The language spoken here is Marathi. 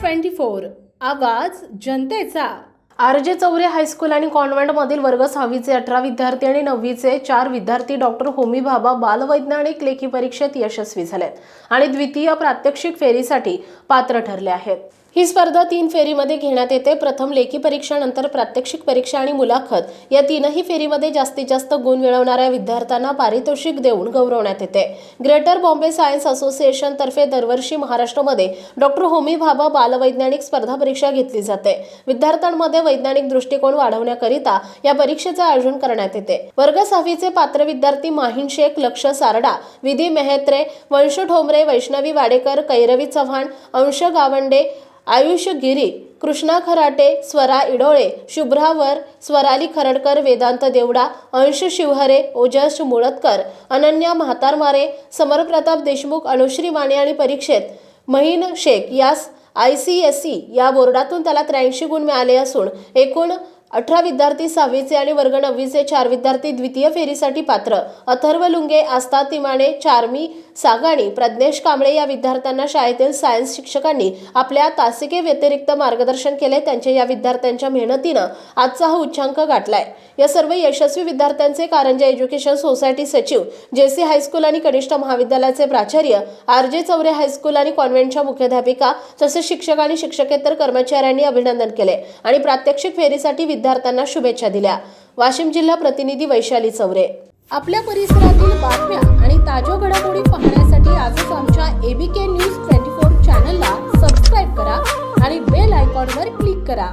Twenty four. आवाज जनतेचा. आर जे चौरे हायस्कूल आणि कॉन्व्हेंटमधील वर्ग सहावीचे अठरा विद्यार्थी आणि नववीचे चार विद्यार्थी डॉक्टर होमी बालवैज्ञानिक लेखी परीक्षेत यशस्वी झालेत आणि द्वितीय प्रात्यक्षिक फेरीसाठी पात्र ठरले आहेत. ही स्पर्धा तीन फेरीमध्ये घेण्यात येते. प्रथम लेखी परीक्षा नंतर प्रात्यक्षिक परीक्षा आणि मुलाखत. या तीनही फेरीमध्ये जास्तीत जास्त गुण मिळवणाऱ्या विद्यार्थ्यांना पारितोषिक देऊन गौरवण्यात येते. ग्रेटर बॉम्बे सायन्स असोसिएशन तर्फे दरवर्षी महाराष्ट्रामध्ये डॉक्टर होमी भाभा बालवैज्ञानिक स्पर्धा परीक्षा घेतली जाते. विद्यार्थ्यांमध्ये वैज्ञानिक दृष्टिकोन वाढवण्याकरिता या परीक्षेचे आयोजन करण्यात येते. वर्ग सहावीचे पात्र विद्यार्थी माहीन शेख लक्ष सारडा विधी मेहत्रे वंश ठोंबरे वैष्णवी वाडेकर कैरवी चव्हाण अंश गावंडे आयुष गिरी कृष्णा खराटे स्वरा इडोळे शुभ्रावर स्वराली खरडकर वेदांत देवडा अंश शिवहरे ओजस मुळतकर अनन्या म्हातारमारे समरप्रताप देशमुख अनुश्री माने आणि परीक्षेत महीन शेख यास आय सी एस सी या बोर्डातून त्याला त्र्याऐंशी गुण मिळाले असून एकूण अठरा विद्यार्थी सहावीचे आणि वर्ग नववीचे चार विद्यार्थी द्वितीय फेरीसाठी पात्र. अथर्व लुंगे आस्था तिमाणे चारमी सागाणी प्रज्ञेश कांबळे या विद्यार्थ्यांना शाळेतील सायन्स शिक्षकांनी आपल्या तासिके व्यतिरिक्त मार्गदर्शन केले. त्यांच्या या विद्यार्थ्यांच्या मेहनतीनं आजचा हा उच्चांक गाठलाय. या सर्व यशस्वी विद्यार्थ्यांचे कारंजा एज्युकेशन सोसायटी सचिव जेसी हायस्कूल आणि कनिष्ठ महाविद्यालयाचे प्राचार्य आर जे चौरे हायस्कूल आणि कॉन्व्हेंटच्या मुख्याध्यापिका तसेच शिक्षक आणि शिक्षकेतर कर्मचाऱ्यांनी अभिनंदन केले. आणि प्रात्यक्षिक फेरीसाठी विद्यार्थ्यांना शुभेच्छा दिल्या. वाशिम जिल्हा प्रतिनिधी वैशाली चौरे. आपल्या परिसरातील बातम्या आणि ताज्या घडामोडी पाहण्यासाठी आजच आमच्या एबीके न्यूज ट्वेंटी फोर चॅनलला सबस्क्राईब करा आणि बेल आयकॉनवर क्लिक करा.